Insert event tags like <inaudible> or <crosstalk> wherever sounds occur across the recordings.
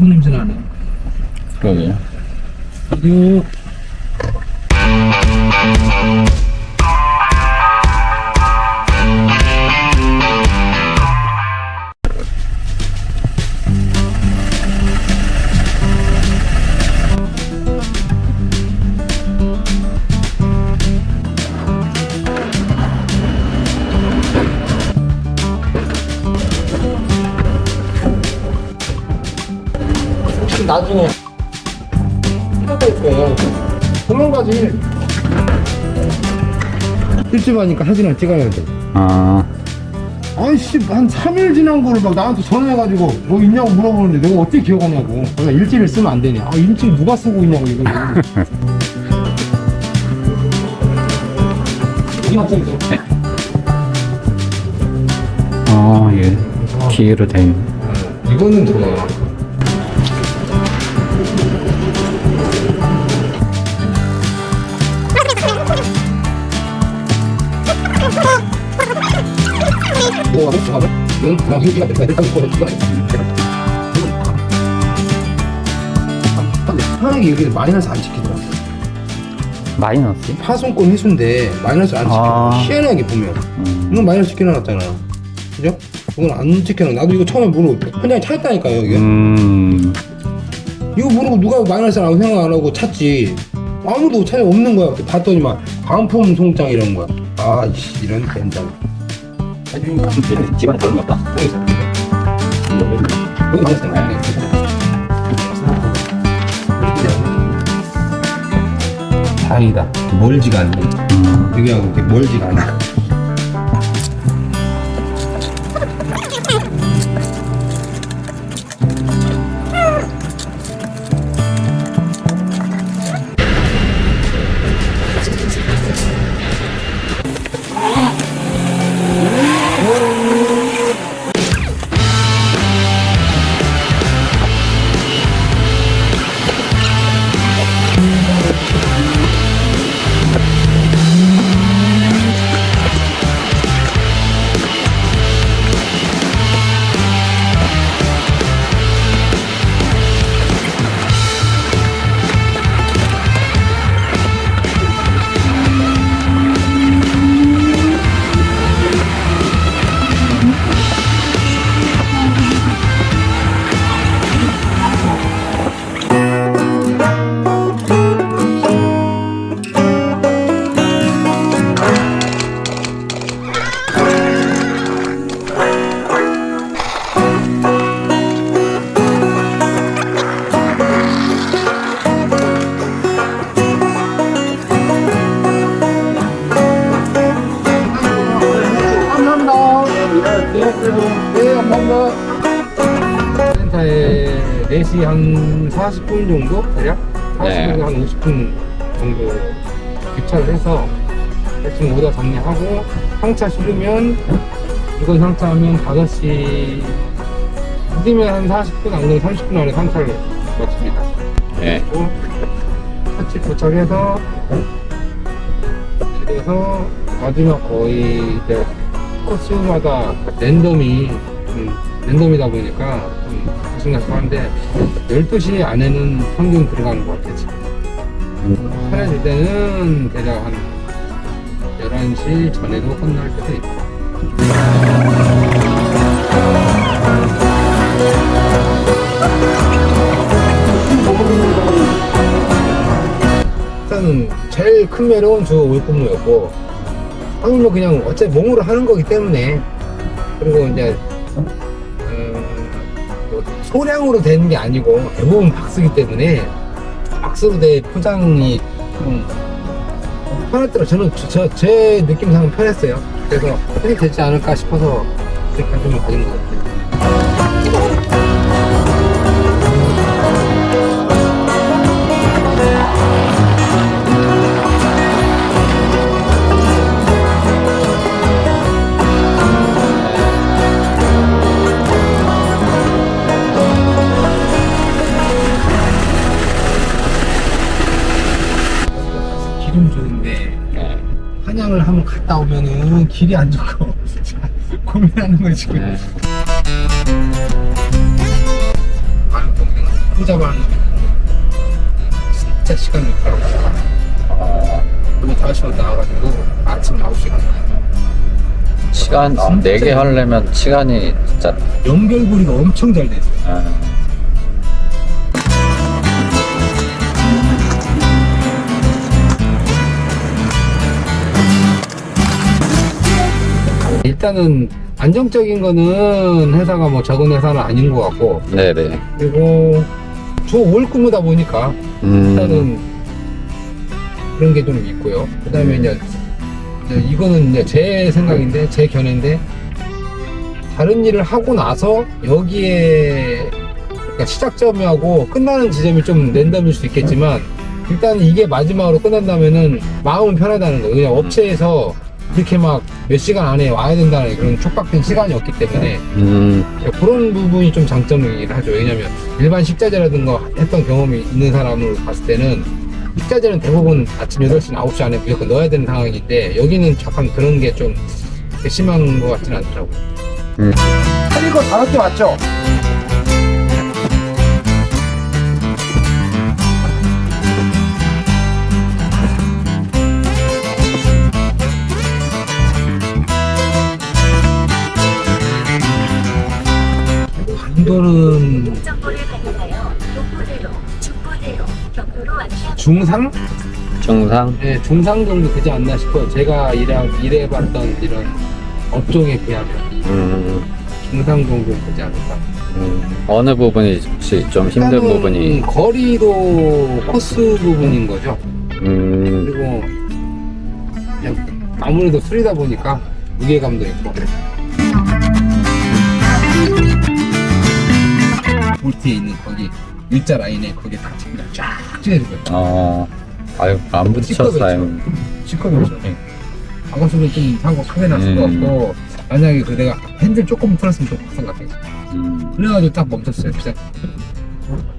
그런 냄새 나네. 그러게. 그리고 나중에 거예요. 도망가지. 일찍 하니까 사진을 찍어야 돼. 아, 아이씨, 한 3일 지난 거를 막 나한테 전화해가지고 뭐 있냐고 물어보는데 내가 어떻게 기억하냐고. 내가 일지를 쓰면 안 되냐. 아, 일지 누가 쓰고 있냐고, 이거. 이 학생 있어. 아, 예. 기회로 된. 이거는 좋아. 뭐가 됐어, 봐봐. 응? 나 여기가 됐다. 내가 이거 어떻게 해? 근데 편하게 여기를 마이너스 안 지키더라. 마이너스? 파손권 회수인데 마이너스 안 지켜. 아. 희한하게 보면. 음. 이건 마이너스 지켜놨잖아. 그죠? 이건 안 지켜놔. 나도 이거 처음에 모르고 그냥 찾았다니까요, 이게. 음, 이거 모르고 누가 마이너스라고 생각 안 하고 찾지. 아무도 찾아 없는 거야. 봤더니 막 방품 송장 이런 거야. 아, 이씨, 이런 된장. 집안에 그런 거 없다. 여기 된 거야. 다행이다. 멀지가 않네. 음, 여기하고 이렇게 멀지가 않아. 네, 감사합니다. 센터에 4시 한 40분 정도? 대략? 40분 네. 한 50분 정도 입찰을 해서 대충 오더 정리하고 상차 실으면 이건 상차하면 5시 늦으면 한 40분 안 그러면 30분 안에 상차를 마칩니다. 예. 그리고 같이 도착해서 그래서 마지막 거의 이제 코스마다 랜덤이 좀 랜덤이다 보니까 좀 가슴가슴한데 12시 안에는 평균 들어가는 것 같아요 지금. 편해질 때는 대략 한 11시 전에도 끝날 때도 있고. 일단은 제일 큰 매력은 주 5일근무였고 하물며 그냥 어차피 몸으로 하는 거기 때문에. 그리고 이제 음, 뭐 소량으로 되는 게 아니고 대부분 박스기 때문에 박스로 돼 포장이 좀 편했더라 저는 저, 저- 제 느낌상은 편했어요. 그래서 해도 되지 않을까 싶어서 그렇게 관심을 가진 것 같아요 한번 갔다 오면은 길이 안 좋고 <laughs> 고민하는 거지 지금. 네. 혼자만 진짜 시간이 없더라고요. 어, 너무 5시간 나와가지고 아침 9시간 시간 진짜 4개 하려면 시간이 진짜 연결고리가 엄청 잘 돼 있어요. 아, 일단은 안정적인 거는 회사가 뭐 적은 회사는 아닌 것 같고 네네. 그리고 주 5일 근무다 보니까 음, 일단은 그런 게 좀 있고요. 그 다음에 이제, 이제 이거는 이제 제 생각인데, 제 견해인데, 다른 일을 하고 나서 여기에 그러니까 시작점하고 끝나는 지점이 좀 랜덤일 수 있겠지만, 일단 이게 마지막으로 끝난다면은 마음은 편하다는 거예요. 그냥 업체에서 이렇게 막 몇 시간 안에 와야 된다는 그런 촉박된 시간이 없기 때문에 음, 그런 부분이 좀 장점이긴 하죠. 왜냐면 일반 식자재라든가 했던 경험이 있는 사람으로 봤을 때는 식자재는 대부분 아침 8시, 9시 안에 무조건 넣어야 되는 상황인데 여기는 약간 그런 게 좀 심한 것 같지는 않더라고요. 음. 이거 다섯 개 맞죠? 중상? 정상. 네, 중상 정도 되지 않나 싶어요. 제가 일해, 일해봤던 이런 업종에 비하면 음, 중상 정도 되지 않을까. 음, 어느 부분이 혹시 좀 힘든 일단은 부분이? 거리도 코스 부분인 거죠. 음, 그리고 그냥 아무래도 술이다 보니까 무게감도 있고. 볼트에 있는 거기 일자 라인에 거기에 딱 그냥 쫙 찢어질 거예요. 어, 아유, 안 부딪혔어요. 시커멓죠. 네. 방어수는 좀 사고 크게 났을 것 음. 같고 만약에 그 내가 핸들 조금 틀었으면 좀 박살 같아요. 음, 그래가지고 딱 멈췄어요. 그냥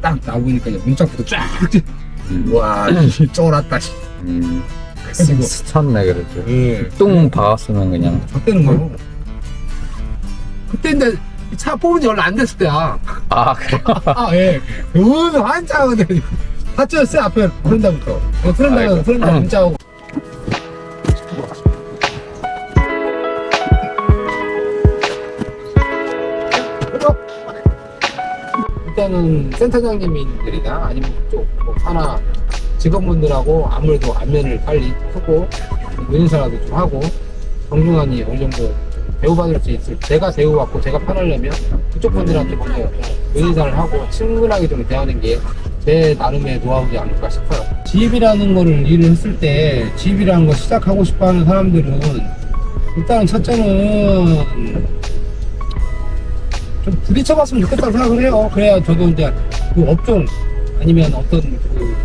딱 나오니까 이제 문짝부터 쫙 찢. 음, 와, 쫄았다. 씨. 음. 스쳤네, 그래도. 예. 뚱 박았으면 그냥. 졌다는 거요. 그때 이제 차 뽑은 지 얼마 안 됐을 때야. 아, 그래요? <laughs> 아, 예. 그 한참 근데 다쳤어요 앞에 트렌다부터. 어, 아이고. 트렌다 문자 오고. 일단은 센터장님들이나 아니면 쪽 뭐, 하나 직원분들하고 아무래도 안면을 빨리 푸고 인사라도 좀 하고 정중하니 어느 정도 좀 대우받을 수 있을 제가 대우받고 제가 편하려면 그쪽 분들한테 먼저 인사를 하고 친근하게 좀 대하는 게 제 나름의 노하우지 않을까 싶어요. 지입이라는 거를 일을 했을 때 지입이라는 거 시작하고 싶어 하는 사람들은 일단 첫째는 좀 부딪혀봤으면 좋겠다고 생각을 해요. 그래야 저도 이제 그 업종 아니면 어떤 그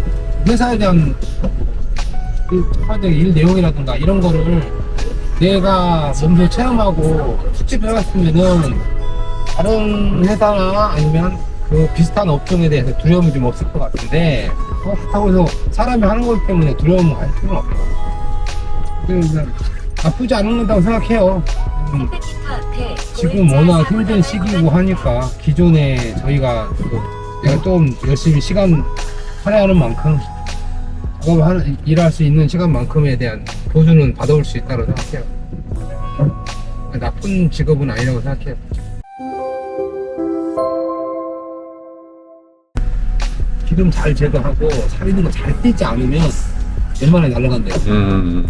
회사에 대한 그 일 내용이라든가 이런 거를 내가 몸소 체험하고 숙집해봤으면은 다른 회사나 아니면 그 비슷한 업종에 대해서 두려움이 좀 없을 것 같은데 어, 그렇다고 해서 사람이 하는 거기 때문에 두려움 할 필요는 없고 그냥 나쁘지 않은 거다고 생각해요. 음, 300m 앞에 지금 워낙 힘든 시기고 하니까 기존에 저희가 또 내가 좀 열심히 시간 할애하는 만큼 작업을 일할 수 있는 시간만큼에 대한 보수는 받아올 수 있다고 생각해요. 나쁜 직업은 아니라고 생각해요. 기름 잘 제거하고 살 있는 거 잘 떼지 않으면 웬만하면 날아간대요. 음,